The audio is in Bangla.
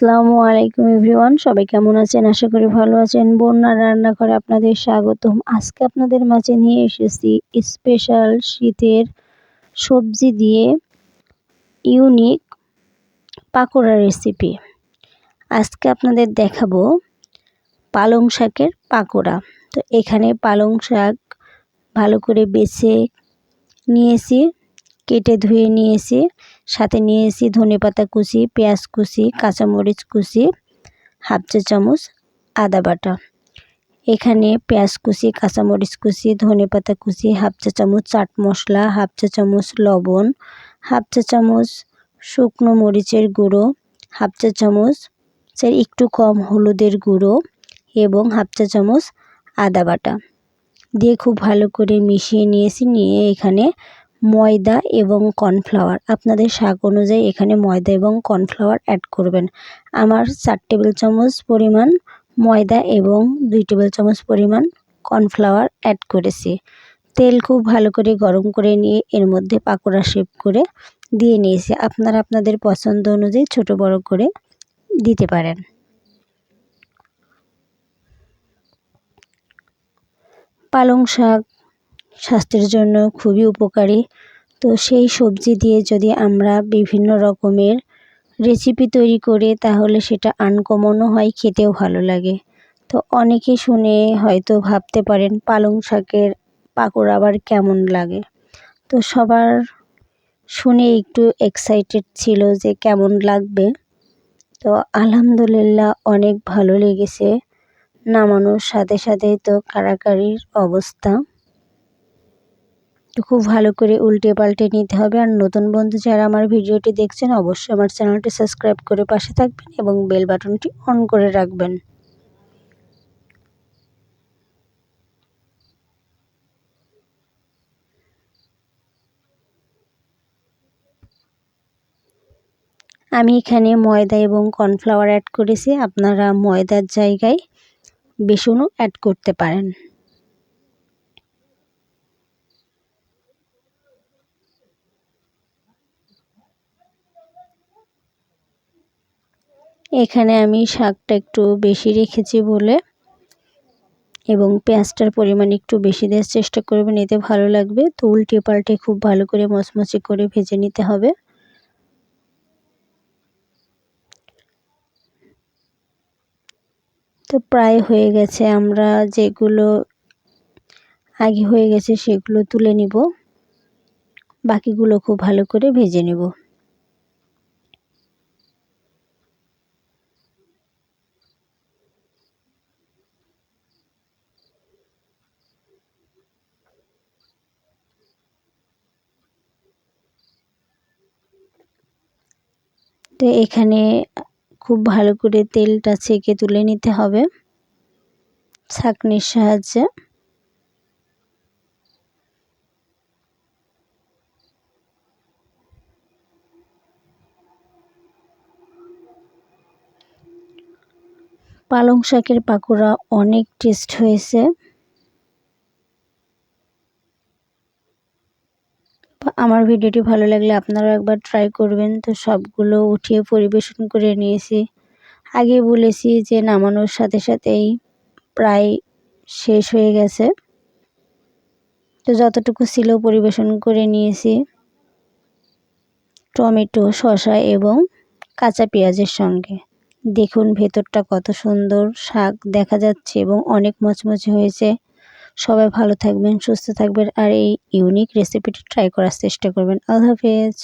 আসসালামু আলাইকুম এভরিওয়ান, সবাই কেমন আছেন? আশা করি ভালো আছেন। বন্যা রান্নাঘরে আপনাদের স্বাগতম। আজকে আপনাদের মাঝে নিয়ে এসেছি স্পেশাল শীতের সবজি দিয়ে ইউনিক পাকোড়া রেসিপি আজকে আপনাদের দেখাবো পালং শাকের পাকোড়া। তো এখানে পালং শাক ভালো করে বেছে নিয়েছি, কেটে ধুয়ে নিয়েছি। সাথে নিয়েছি ধনে পাতা কুচি, পেঁয়াজ কুচি, কাঁচামরিচ কুচি, হাফ চা চামচ আদা বাটা। এখানে পেঁয়াজ কুচি, কাঁচামরিচ কুচি, ধনে পাতা কুচি, হাফ চা চামচ চাট মশলা, হাফ চা চামচ লবণ, হাফ চা চামচ শুকনো মরিচের গুঁড়ো, হাফ চা চামচ একটু কম হলুদের গুঁড়ো এবং হাফ চা চামচ আদা বাটা। দিয়ে খুব ভালো করে মিশিয়ে নিয়েছি, নিয়ে এখানে ময়দা এবং কর্নফ্লাওয়ার। আপনাদের শাক অনুযায়ী এখানে ময়দা এবং কর্নফ্লাওয়ার অ্যাড করবেন। আমার চার টেবিল চামচ পরিমাণ ময়দা এবং দুই টেবিল চামচ পরিমাণ কর্নফ্লাওয়ার অ্যাড করেছি। তেল খুব ভালো করে গরম করে নিয়ে এর মধ্যে পাকোড়া শেপ করে দিয়ে নিয়েছি। আপনারা আপনাদের পছন্দ অনুযায়ী ছোট বড় করে দিতে পারেন। পালং শাক স্বাস্থ্যের জন্য খুবই উপকারী। তো সেই সবজি দিয়ে যদি আমরা বিভিন্ন রকমের রেসিপি তৈরি করে, তাহলে সেটা আনকমনও হয়, খেতেও ভালো লাগে। তো অনেকে শুনে হয়তো ভাবতে পারেন, পালং শাকের পাকোড়া আবার কেমন লাগে? তো সবার শুনে একটু এক্সাইটেড ছিল যে কেমন লাগবে। তো আলহামদুলিল্লাহ অনেক ভালো লেগেছে। নামানোর সাথে সাথেই তো কারাকারির অবস্থা। খুব ভালো করে উল্টে পাল্টে নিতে হবে। আর নতুন বন্ধু যারা আমার ভিডিওটি দেখছেন, অবশ্যই আমার চ্যানেলটি সাবস্ক্রাইব করে পাশে থাকবেন এবং বেল বাটনটি অন করে রাখবেন। আমি এখানে ময়দা এবং কর্নফ্লাওয়ার অ্যাড করেছি। আপনারা ময়দার জায়গায় বেসনও অ্যাড করতে পারেন। এখানে আমি শাকটা একটু বেশি রেখেছি বলে এবং পেঁয়াজটার পরিমাণ একটু বেশি দেওয়ার চেষ্টা করবেন, এতে ভালো লাগবে। তো উল্টে পাল্টে খুব ভালো করে মচমচে করে ভেজে নিতে হবে। তো প্রায় হয়ে গেছে, আমরা যেগুলো আগে হয়ে গেছে সেগুলো তুলে নিব। বাকিগুলো খুব ভালো করে ভেজে নেব। তো এখানে খুব ভালো করে তেলটা ছেঁকে তুলে নিতে হবে ছাঁকনির সাহায্যে। পালং শাকের পাকোড়া অনেক টেস্ট হয়েছে। আমার ভিডিওটি ভালো লাগলে আপনারাও একবার ট্রাই করবেন। তো সবগুলো উঠিয়ে পরিবেশন করে নিয়েছি। আগে বলেছি যে নামানোর সাথে সাথেই প্রায় শেষ হয়ে গেছে। তো যতটুকু ছিল পরিবেশন করে নিয়েছি। টমেটো, শসা এবং কাঁচা পেঁয়াজের সঙ্গে। দেখুন ভেতরটা কত সুন্দর শাক দেখা যাচ্ছে এবং অনেক মচমচে হয়েছে। সবাই ভালো থাকবেন, সুস্থ থাকবেন, আর এই ইউনিক রেসিপিটি ট্রাই করার চেষ্টা করবেন। আল্লাহ হাফেজ।